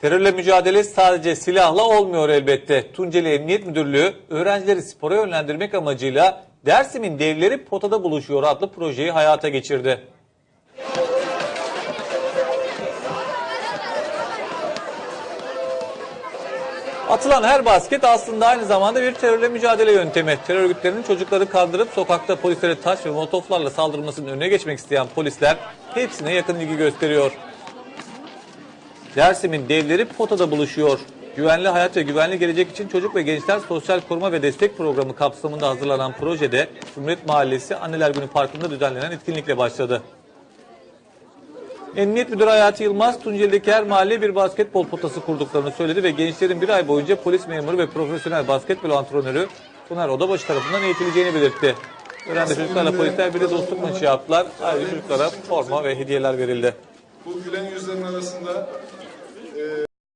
Terörle mücadele sadece silahla olmuyor elbette. Tunceli Emniyet Müdürlüğü öğrencileri spora yönlendirmek amacıyla Dersim'in devleri potada buluşuyor adlı projeyi hayata geçirdi. Atılan her basket aslında aynı zamanda bir terörle mücadele yöntemi. Terör örgütlerinin çocukları kandırıp sokakta polislere taş ve molotoflarla saldırmasının önüne geçmek isteyen polisler hepsine yakın ilgi gösteriyor. Dersim'in devleri potada buluşuyor. Güvenli hayat ve güvenli gelecek için çocuk ve gençler sosyal koruma ve destek programı kapsamında hazırlanan projede Cumhuriyet Mahallesi Anneler Günü Parkı'nda düzenlenen etkinlikle başladı. Emniyet Müdürü Hayati Yılmaz, Tunceli'deki her mahalleye bir basketbol potası kurduklarını söyledi ve gençlerin bir ay boyunca polis memuru ve profesyonel basketbol antrenörü Soner Odabaşı tarafından eğitileceğini belirtti. Öğrenci çocuklarla polisler bir de dostluk maçı yaptılar. Ayrıca çocuklara forma ve hediyeler verildi. Bu gülen yüzlerin arasında